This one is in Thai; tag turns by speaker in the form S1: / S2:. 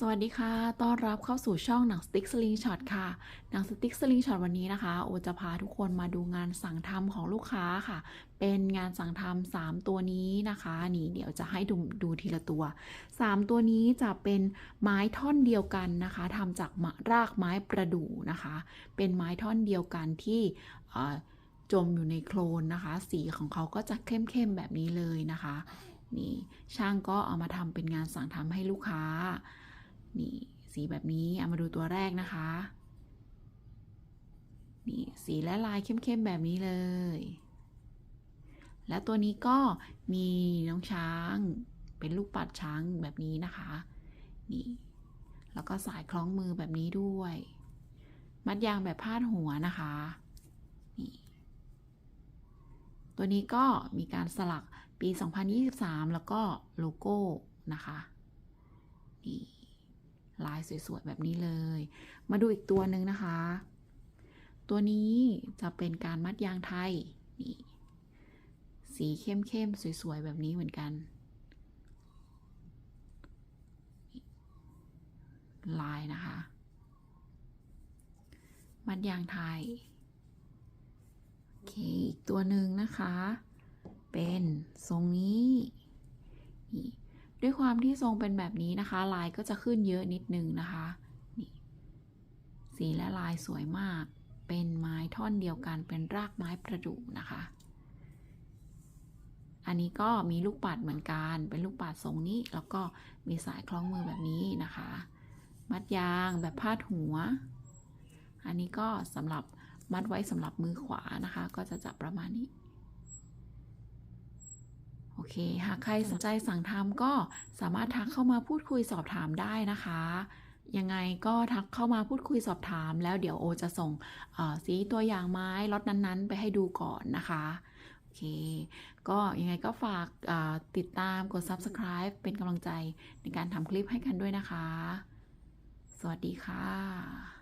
S1: สวัสดีค่ะ ต้อนรับเข้าสู่ช่องหนังสติ๊กสลิงช็อตค่ะ หนังสติ๊กสลิงช็อตวันนี้นะคะ โอจะพาทุกคนมาดูงานสั่งทำของลูกค้าค่ะ เป็นงานสั่งทำสามตัวนี้นะคะ นี่เดี๋ยวจะให้ดูดูทีละตัวสามตัวนี้จะเป็นไม้ท่อนเดียวกันนะคะทำจากรากไม้ประดู่นะคะ เป็นไม้ท่อนเดียวกันที่จมอยู่ในโคลนนะคะ สีของเขาก็จะเข้มๆแบบนี้เลยนะคะ นี่ช่างก็เอามาทำเป็นงานสั่งทำให้ลูกค้า นี่สีแบบนี้ เอามาดูตัวแรกนะคะ นี่สีและลายเข้มๆแบบนี้เลย และตัวนี้ก็มีน้องช้าง เป็นลูกปัดช้างแบบนี้นะคะ นี่ แล้วก็สายคล้องมือแบบนี้ด้วย มัดยางแบบพาดหัวนะคะ นี่ ตัวนี้ก็มีการสลักปี 2023 แล้วก็โลโก้นะคะ นี่ ลายสวยๆแบบนี้เลย มาดูอีกตัวหนึ่งนะคะ ตัวนี้จะเป็นการมัดยางไทยนี่สีเข้มๆสวยๆแบบนี้เหมือนกัน ลายนะคะ มัดยางไทย โอเค อีกตัวหนึ่งนะคะ เป็นทรงนี้นี่ ด้วยความที่ทรงเป็นแบบนี้นะคะ ลายก็จะขึ้นเยอะนิดนึงนะคะนี่สีและลายสวยมาก เป็นไม้ท่อนเดียวกันเป็นรากไม้ประดู่นะคะ อันนี้ก็มีลูกปัดเหมือนกัน เป็นลูกปัดทรงนี้ แล้วก็มีสายคล้องมือแบบนี้นะคะ มัดยางแบบพาดหัว อันนี้ก็สำหรับมัดไว้สำหรับมือขวานะคะ ก็จะจับประมาณนี้ เค หากใครสนใจสั่งทำก็สามารถทักเข้ามาพูดคุยสอบถามได้นะคะ ยังไงก็ทักเข้ามาพูดคุยสอบถาม แล้วเดี๋ยวโอจะส่งสีตัวอย่างไม้ล็อตนั้นๆ ไปให้ดูก่อนนะคะโอเค ก็ยังไงก็ฝากติดตามกด subscribe เป็นกำลังใจในการทำคลิปให้กันด้วยนะคะ สวัสดีค่ะ